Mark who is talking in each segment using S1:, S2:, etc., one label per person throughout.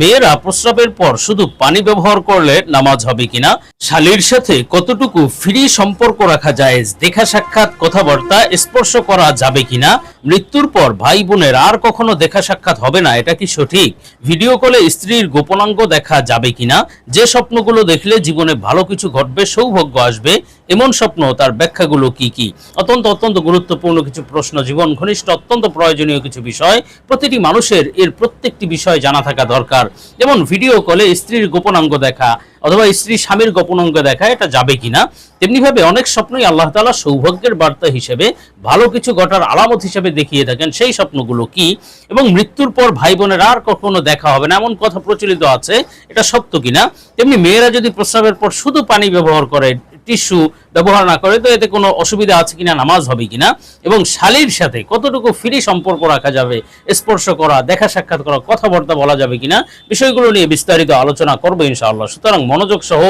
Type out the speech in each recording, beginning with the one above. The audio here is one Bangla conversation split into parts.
S1: মেয়েরা প্রস্রাবের পর শুধু পানি ব্যবহার করলে নামাজ হবে কিনা? শালীর সাথে কতটুকু ফ্রি সম্পর্ক রাখা যায়? দেখা সাক্ষাৎ কথাবার্তা স্পর্শ করা যাবে কিনা? মৃত্যুর পর ভাই বোনের আর কখনো দেখা সাক্ষাৎ হবে না, এটা কি সঠিক? ভিডিও কলে স্ত্রীর গোপনাঙ্গ দেখা যাবে কিনা? যে স্বপ্নগুলো দেখলে জীবনে ভালো কিছু ঘটবে, সৌভাগ্য আসবে, এমন স্বপ্ন, তার ব্যাখ্যাগুলো কি কি? অত্যন্ত অত্যন্ত গুরুত্বপূর্ণ কিছু প্রশ্ন, জীবন ঘনিষ্ঠ, অত্যন্ত প্রয়োজনীয় কিছু বিষয়। প্রতিটি মানুষের এর প্রত্যেকটি বিষয় জানা থাকা দরকার। যেমন ভিডিও কলে স্ত্রীর গোপনাঙ্গ দেখা অথবা স্ত্রী স্বামীর গোপনাঙ্গ দেখা, এটা যাবে কিনা? তেমনিভাবে অনেক স্বপ্নই আল্লাহ তাআলা সৌভাগ্যের বার্তা হিসেবে ভালো কিছু ঘটার আলামত হিসেবে দেখিয়ে থাকেন। সেই স্বপ্নগুলো কি? এবং মৃত্যুর পর ভাই বোনের আর কখনো দেখা হবে না, এমন কথা প্রচলিত আছে, এটা সত্য কিনা? তেমনি মেয়েরা যদি প্রস্রাবের পর শুধু পানি ব্যবহার করে টিস্যু ব্যবহার না করে, তো এতে কোনো অসুবিধা আছে কিনা, নামাজ হবে কিনা? এবং শালীর সাথে কতটুকু ফ্রি সম্পর্ক রাখা যাবে, স্পর্শ করা, দেখা সাক্ষাৎ করা, কথাবার্তা বলা যাবে কিনা, বিষয়গুলো নিয়ে বিস্তারিত আলোচনা করব ইনশাআল্লাহ। সুতরাং মনোযোগ সহ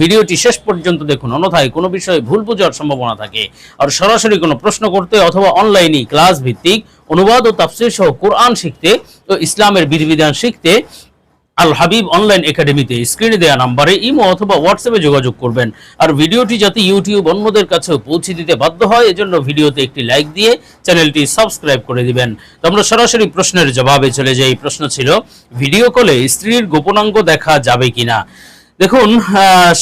S1: ভিডিওটি শেষ পর্যন্ত দেখুন, অন্যথায় কোনো বিষয়ে ভুল বোঝার সম্ভাবনা থাকে। আর সরাসরি কোনো প্রশ্ন করতে অথবা অনলাইনে ক্লাস ভিত্তিক অনুবাদ ও তাফসির সহ কোরআন শিখতে ও ইসলামের বিধিবিধান শিখতে আল হাবিব অনলাইন একাডেমিতে স্ক্রিনে দেওয়া নাম্বারে ইমো অথবা হোয়াটসঅ্যাপে যোগাযোগ করবেন। আর ভিডিওটি যাতে ইউটিউব অন্যদের কাছেও পৌঁছে দিতে বাধ্য হয়, এজন্য ভিডিওতে একটি লাইক দিয়ে চ্যানেলটি সাবস্ক্রাইব করে দিবেন। তো আমরা সরাসরি প্রশ্নের জবাবে চলে যাই। প্রশ্ন ছিল ভিডিও কলে স্ত্রীর গোপনাঙ্গ দেখা যাবে কিনা? দেখুন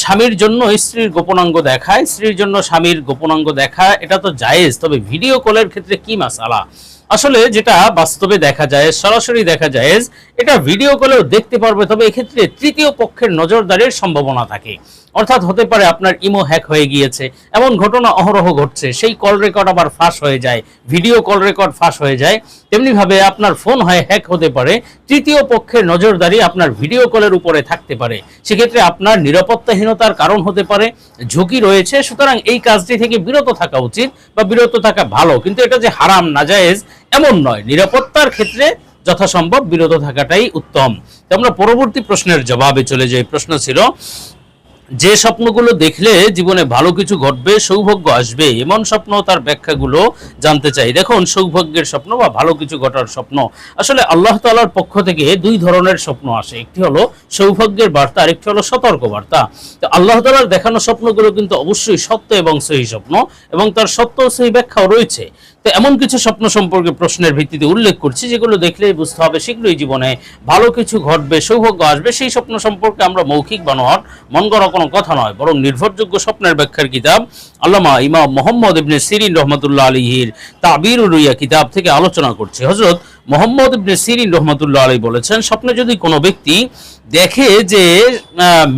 S1: স্বামীর জন্য স্ত্রীর গোপনাঙ্গ দেখা স্ত্রীর জন্য স্বামীর গোপনাঙ্গ দেখা, এটা তো জায়েজ, তবে ভিডিও কলের ক্ষেত্রে কি মাসালা? আসলে যেটা বাস্তবে দেখা যায়, সরাসরি দেখা যায় এটা ভিডিও কলেও দেখতে পারবে, তবে এক্ষেত্রে তৃতীয় পক্ষের নজরদারির সম্ভাবনা থাকে। অর্থাৎ হতে পারে আপনার ইমো হ্যাক হয়ে গিয়েছে, এমন ঘটনা অহরহ ঘটছে, সেই কল রেকর্ড আবার ফাঁস হয়ে যায় ভিডিও কল রেকর্ড ফাঁস হয়ে যায়। তেমনিভাবে আপনার ফোন হয় হ্যাক হতে পারে, তৃতীয় পক্ষের নজরদারি আপনার ভিডিও কলের উপরে থাকতে পারে। সেক্ষেত্রে আপনার নিরাপত্তাহীনতার কারণ হতে পারে, ঝুঁকি রয়েছে, সুতরাং এই কাজটি থেকে বিরত থাকা উচিত বা বিরত থাকা ভালো। কিন্তু এটা যে হারাম নাজায়েজ এমন নয়। নিরাপত্তার ক্ষেত্রে যথাসম্ভব বিরত থাকাটাই উত্তম। আমরা পরবর্তী প্রশ্নের জবাবে চলে যাই। প্রশ্ন ছিল, যে স্বপ্নগুলো দেখলে জীবনে ভালো কিছু ঘটবে, সৌভাগ্য আসবে, এমন স্বপ্ন তার ব্যাখ্যাগুলো জানতে চাই। দেখুন, সৌভাগ্যের স্বপ্ন বা ভালো কিছু ঘটার স্বপ্ন, আসলে আল্লাহ তাআলার পক্ষ থেকে দুই ধরনের স্বপ্ন আসে। একটি হলো সৌভাগ্যের বার্তা আর একটি হলো সতর্ক বার্তা। তো আল্লাহ তাআলার দেখানো স্বপ্নগুলো কিন্তু অবশ্যই সত্য এবং সহি স্বপ্ন, এবং তার সত্য সেই ব্যাখ্যাও রয়েছে। তো এমন কিছু স্বপ্ন সম্পর্কে প্রশ্নের ভিত্তিতে উল্লেখ করছি, যেগুলো দেখলেই বুঝতে হবে শীঘ্রই জীবনে ভালো কিছু ঘটবে, সৌভাগ্য আসবে। সেই স্বপ্ন সম্পর্কে আমরা মৌখিক বানোয়ার মন করা কোনো কথা নয়, বরং নির্ভরযোগ্য স্বপ্নের ব্যাখ্যার কিতাব আল্লামা ইমাম মোহাম্মদ ইবনে সিরিন রহমতুল্লাহ আলীহির তাবির রুইয়া কিতাব থেকে আলোচনা করছি। হজরত মোহাম্মদ ইবনে সিরিন রহমতুল্লাহ আলী বলেছেন, স্বপ্নে যদি কোনো ব্যক্তি দেখে যে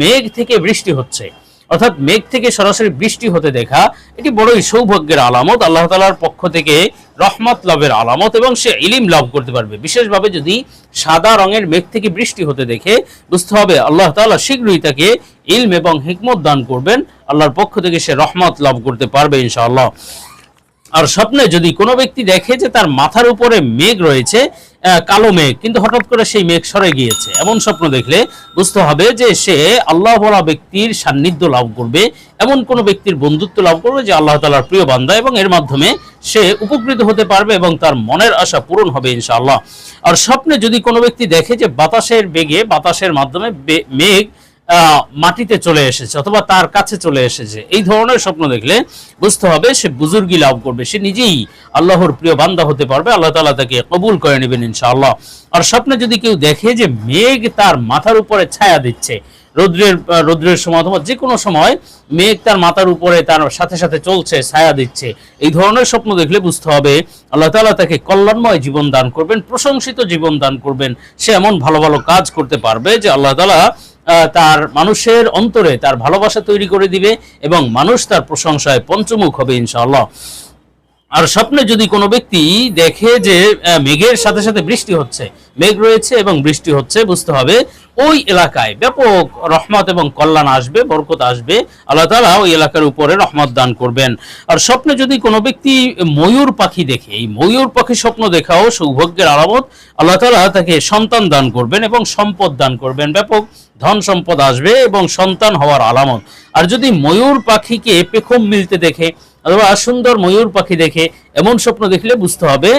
S1: মেঘ থেকে বৃষ্টি হচ্ছে অর্থাৎ মেঘ থেকে সরাসরি বৃষ্টি হতে দেখা, এটি বড়ই সৌভাগ্যের আলামত। আল্লাহ তালার পক্ষ থেকে রহমত লাভের আলামত এবং সে ইলিম লাভ করতে পারবে। বিশেষভাবে যদি সাদা রঙের মেঘ থেকে বৃষ্টি হতে দেখে, বুঝতে হবে আল্লাহ তাআলা শীঘ্রই তাকে ইলম এবং হিকমত দান করবেন। আল্লাহর পক্ষ থেকে সে রহমত লাভ করতে পারবে ইনশাআল্লাহ। আর স্বপ্নে যদি কোনো ব্যক্তি দেখে যে তার মাথার উপরে মেঘ রয়েছে কালো মেঘ, কিন্তু হঠাৎ করে সেই মেঘ সরে গিয়েছে। এমন স্বপ্ন দেখলে বুঝতে হবে যে সে আল্লাহ বলা ব্যক্তির সান্নিধ্য লাভ করবে। এমন কোনো ব্যক্তির বন্ধুত্ব লাভ করবে যে আল্লাহ তালার প্রিয় বান্ধা এবং এর মাধ্যমে সে উপকৃত হতে পারবে এবং তার মনের আশা পূরণ হবে ইনশাআল্লাহ। আর স্বপ্নে যদি কোনো ব্যক্তি দেখে যে বাতাসের বেগে, বাতাসের মাধ্যমে মেঘ মাটিতে চলে এসেছে অথবা তার কাছে চলে এসেছে। এই ধরনের স্বপ্ন দেখলে বুঝতে হবে সে বুজুর্গি লাভ করবে। সে নিজেই আল্লাহর প্রিয় বান্দা হতে পারবে। আল্লাহ তালা তাকে কবুল করে নেবেন ইনশাআল্লাহ। আর স্বপ্নে যদি কেউ দেখে যে মেঘ তার মাথার উপরে ছায়া দিচ্ছে রৌদ্রের রৌদ্রের সময় অথবা যে কোনো সময় মেঘ তার মাথার উপরে তার সাথে সাথে চলছে ছায়া দিচ্ছে এই ধরনের স্বপ্ন দেখলে বুঝতে হবে আল্লাহ তালা তাকে কল্যাণময় জীবন দান করবেন প্রশংসিত জীবন দান করবেন। সে এমন ভালো ভালো কাজ করতে পারবে যে আল্লাহ আহ, তার মানুষের অন্তরে তার ভালোবাসা তৈরি করে দিবে এবং মানুষ তার প্রশংসায় পঞ্চমুখ হবে ইনশাআল্লাহ। আর স্বপ্নে যদি কোনো ব্যক্তি দেখে যে মেঘের সাথে সাথে বৃষ্টি হচ্ছে, মেঘ রয়েছে এবং বৃষ্টি হচ্ছে, বুঝতে হবে ওই এলাকায় ব্যাপক রহমত এবং কল্যাণ আসবে, বরকত আসবে। আল্লাহ তাআলা ওই এলাকার উপরে রহমত দান করবেন। আর স্বপ্নে যদি কোনো ব্যক্তি ময়ূর পাখি দেখে, এই ময়ূর পাখি স্বপ্ন দেখাও সৌভাগ্যের আলামত, আল্লাহ তাআলা তাকে সন্তান দান করবেন এবং সম্পদ দান করবেন। ব্যাপক ধন সম্পদ আসবে এবং সন্তান হওয়ার আলামত। আর যদি ময়ূর পাখিকে পেখম মিলতে দেখে অথবা সুন্দর ময়ূর পাখি দেখে এমন স্বপ্ন দেখলে বুঝতে হবে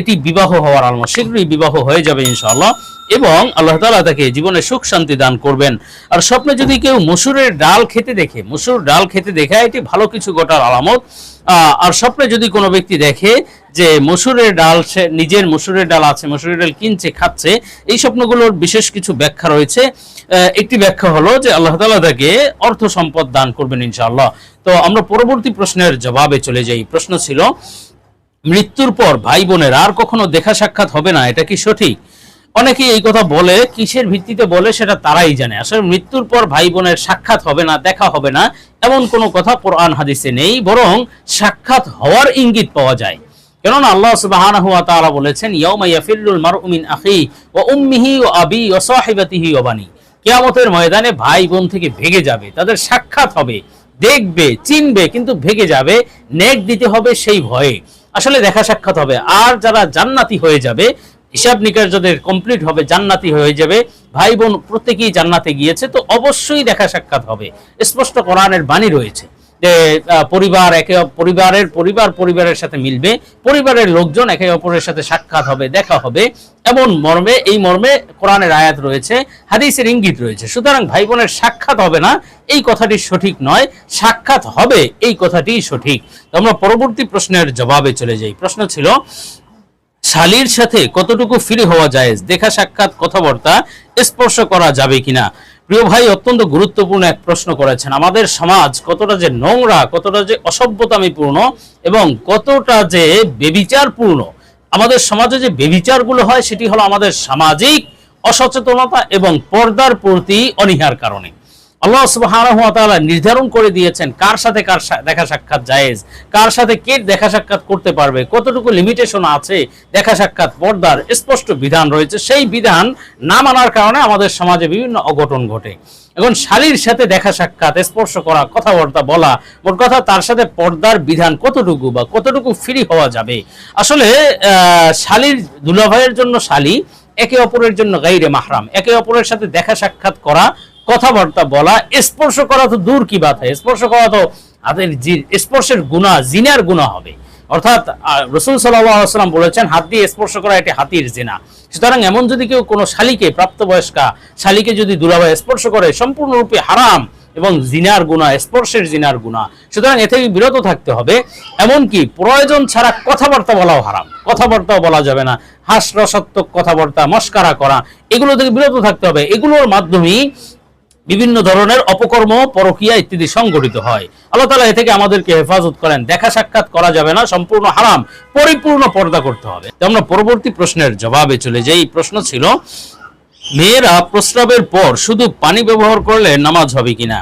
S1: এটি বিবাহ হওয়ার আলামত শীঘ্রই বিবাহ হয়ে যাবে ইনশাআল্লাহ। এবং আল্লাহ তাআলা তাকে জীবনে সুখ শান্তি দান করবেন। আর স্বপ্নে যদি কেউ মসুরের ডাল খেতে দেখে, মসুর ডাল খেতে দেখে, এটি ভালো কিছু ঘটার আলামত। আর স্বপ্নে যদি কোনো ব্যক্তি দেখে যে মসুরের ডাল সে, নিজের মসুরের ডাল আছে, মসুরের ডাল কিনছে, খাচ্ছে, এই স্বপ্নগুলোর বিশেষ কিছু ব্যাখ্যা রয়েছে। একটি ব্যাখ্যা হলো যে আল্লাহ তাআলা তাকে অর্থ সম্পদ দান করবেন ইনশাআল্লাহ। তো আমরা পরবর্তী প্রশ্নের জবাবে চলে যাই। প্রশ্ন ছিল মৃত্যুর পর ভাই বোনের আর কখনো দেখা সাক্ষাৎ হবে না, এটা কি সঠিক? অনেকেই এই কথা বলে, কিসের ভিত্তিতে বলে সেটা তারাই জানে। আসলে মৃত্যুর পর ভাই বোনের সাক্ষাৎ হবে না, দেখা হবে না, এমন কোনো কথা কোরআন হাদিসে নেই, বরং সাক্ষাৎ হওয়ার ইঙ্গিত পাওয়া যায়। কেননা আল্লাহ সুবহানাহু বলেছেন, ইয়াউমা কিয়ামতের ময়দানে ভাই বোন থেকে ভেগে যাবে, তাদের সাক্ষাৎ হবে, দেখবে, চিনবে, কিন্তু ভেগে যাবে, নেক দিতে হবে সেই ভয়ে। আসলে দেখা সাক্ষাৎ হবে। আর যারা জান্নাতি হয়ে যাবে, হিসাব নিকাশ যাদের কমপ্লিট হবে, জান্নাতি হয়ে যাবে, ভাই বোন প্রত্যেকেই জান্নাতে গিয়েছে, তো অবশ্যই দেখা সাক্ষাৎ হবে। স্পষ্ট কোরআনের বাণী রয়েছে। যে পরিবার একে পরিবারের পরিবার পরিবারের সাথে মিলবে, পরিবারের লোকজন একে অপরের সাথে সাক্ষাৎ হবে, দেখা হবে। এমন মর্মে, এই মর্মে কোরআনের আয়াত রয়েছে, হাদিসের ইঙ্গিত রয়েছে। সুতরাং ভাই বোনের সাক্ষাৎ হবে না, এই কথাটি সঠিক নয়, সাক্ষাৎ হবে, এই কথাটি সঠিক। আমরা পরবর্তী প্রশ্নের জবাবে চলে যাই। প্রশ্ন ছিল, শালির সাথে কতটুকু ফ্রি হওয়া যায় দেখা সাক্ষাৎ, কথাবার্তা স্পর্শ করা যাবে কিনা? প্রিয় ভাই, অত্যন্ত গুরুত্বপূর্ণ এক প্রশ্ন করেছেন। আমাদের সমাজ কতটা যে নোংরা, কতটা যে অসভ্যতামিপূর্ণ এবং কতটা যে বেবিচারপূর্ণ। আমাদের সমাজে যে বেবিচারগুলো হয়, সেটি হলো আমাদের সামাজিক অসচেতনতা এবং পর্দার প্রতি অনীহার কারণে। আল্লাহ তাআলা নির্ধারণ করে দিয়েছেন কার সাথে কার দেখা সাক্ষাৎ জায়েজ, কার সাথে কে দেখা সাক্ষাৎ করতে পারবে, কতটুকু লিমিটেশন আছে, দেখা সাক্ষাৎ পর্দার স্পষ্ট বিধান রয়েছে, সেই বিধান না মানার কারণে আমাদের সমাজে বিভিন্ন অঘটন ঘটে। এখন শালীর সাথে দেখা সাক্ষাৎ, স্পর্শ করা, কথাবার্তা বলা, মোট কথা তার সাথে পর্দার বিধান কতটুকু বা কতটুকু ফ্রি হওয়া যাবে? আসলে শালীর দুলাভাইয়ের জন্য শালী, একে অপরের জন্য গাইরে মাহরাম, একে অপরের সাথে দেখা সাক্ষাৎ করা কথাবার্তা বলা, স্পর্শ করা তো দূর কি বাত স্পর্শ করা তো হাতের স্পর্শের গুণা, জিনার গুণা হবে। অর্থাৎ রসুল সাল্লাম বলেছেন, হাত দিয়ে স্পর্শ করা এটি হাতির জিনা। সুতরাং এমন যদি কেউ কোনো শালিকে, প্রাপ্তবয়স্কা শালিকে যদি দুলাভাই স্পর্শ করে, সম্পূর্ণরূপে হারাম এবং জিনার গুণা, স্পর্শের জিনার গুণা, সুতরাং এ থেকে বিরত থাকতে হবে। এমনকি প্রয়োজন ছাড়া কথাবার্তা বলাও হারাম। কথাবার্তাও বলা যাবে না। হাস রসাত্মক কথাবার্তা, মস্কারা করা, এগুলো থেকে বিরত থাকতে হবে। এগুলোর মাধ্যমেই বিভিন্ন ধরনের অপকর্ম, পরকিয়া ইত্যাদি সংগঠিত হয়। আল্লাহ তালা এ থেকে আমাদেরকে হেফাজত করেন, দেখা সাক্ষাৎ করা যাবে না, সম্পূর্ণ হারাম, পরিপূর্ণ পর্দা করতে হবে। আমরা পরবর্তী প্রশ্নের জবাবে চলে যাই। প্রশ্ন ছিল, মেয়েরা প্রস্রাবের পর শুধু পানি ব্যবহার করলে নামাজ হবে কিনা?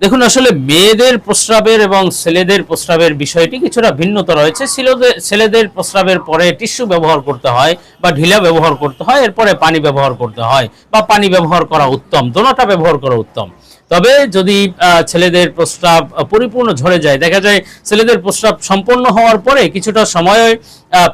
S1: দেখুন, আসলে মেয়েদের প্রস্রাবের এবং ছেলেদের প্রস্রাবের বিষয়টি কিছুটা ভিন্নতা রয়েছে। ছেলেদের- প্রস্রাবের পরে টিস্যু ব্যবহার করতে হয় বা ঢিলা ব্যবহার করতে হয়, এরপরে পানি ব্যবহার করতে হয় বা পানি ব্যবহার করা উত্তম, দোনোটা ব্যবহার করা উত্তম। তবে যদি ছেলেদের প্রস্রাব পরিপূর্ণ ঝরে যায়, দেখা যায় ছেলেদের প্রস্রাব সম্পন্ন হওয়ার পরে কিছুটা সময়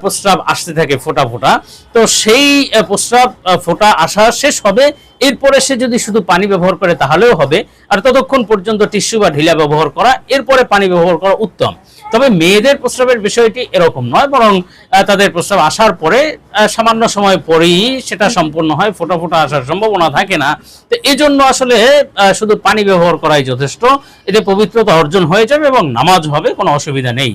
S1: প্রস্রাব আসতে থাকে ফোটা ফোটা। তো সেই প্রস্রাব ফোটা আসা শেষ হবে, এরপরে সে যদি শুধু পানি ব্যবহার করে তাহলেও হবে। আর ততক্ষণ পর্যন্ত টিস্যু বা ঢিলা ব্যবহার করা, এরপরে পানি ব্যবহার করা উত্তম। তবে মেয়েদের প্রস্রাবের বিষয়টি এরকম নয়, বরং তাদের প্রস্রাব আসার পরে সামান্য সময় পরেই সেটা সম্পূর্ণ হয়, ফোটা ফোটা আসার সম্ভাবনা থাকে না। তো এই জন্য আসলে শুধু পানি ব্যবহার করাই যথেষ্ট। এতে পবিত্রতা অর্জন হয়ে যাবে এবং নামাজ হবে, কোনো অসুবিধা নেই।